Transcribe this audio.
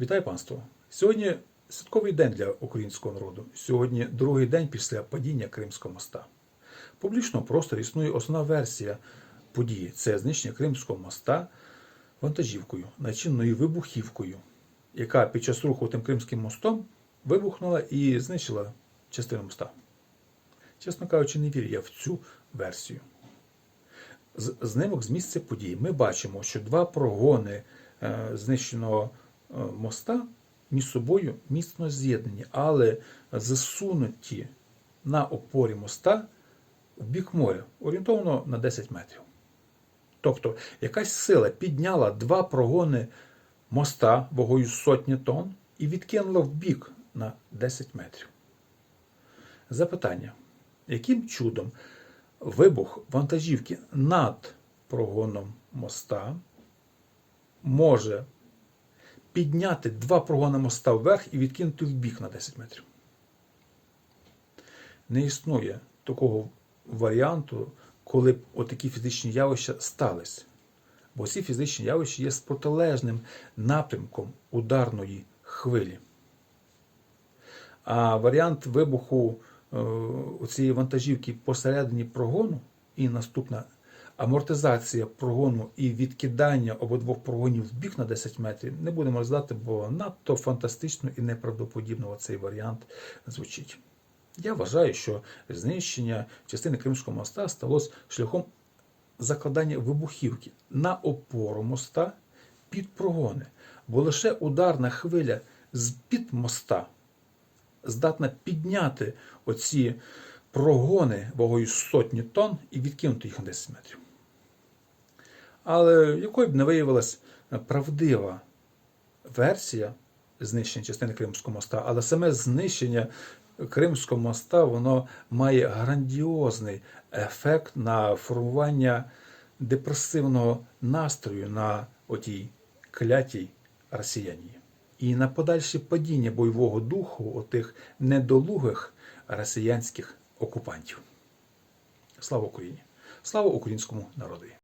Вітаю панство! Сьогодні святковий день для українського народу. Сьогодні другий день після падіння Кримського моста. В публічному просторі існує основна версія події це знищення Кримського моста вантажівкою, начинною вибухівкою, яка під час руху тим Кримським мостом вибухнула і знищила частину моста. Чесно кажучи, не вірю я в цю версію. З знимок з місця події ми бачимо, що два прогони е, знищеного моста між собою міцно з'єднані, але засунуті на опорі моста в бік моря, орієнтовно на 10 метрів. Тобто якась сила підняла два прогони моста вагою сотні тонн і відкинула в бік на 10 метрів. Запитання: яким чудом вибух вантажівки над прогоном моста може підняти два прогони моста вверх і відкинути в бік на 10 метрів? Не існує такого варіанту, коли б отакі фізичні явища сталися. Бо ці фізичні явища є з протилежним напрямком ударної хвилі. А варіант вибуху е, цієї вантажівки посередині прогону і наступна амортизація прогону і відкидання обидвох прогонів в бік на 10 метрів не будемо розглядати, бо надто фантастично і неправдоподібно цей варіант звучить. Я вважаю, що знищення частини Кримського моста сталося шляхом закладання вибухівки на опору моста під прогони, бо лише ударна хвиля з-під моста здатна підняти оці прогони вагою сотні тонн і відкинути їх на 10 метрів. Але якою б не виявилась правдива версія знищення частини Кримського моста, але саме знищення Кримського моста воно має грандіозний ефект на формування депресивного настрою на отій клятій росіяні. І на подальше падіння бойового духу отих недолугих росіянських окупантів. Слава Україні! Слава українському народу!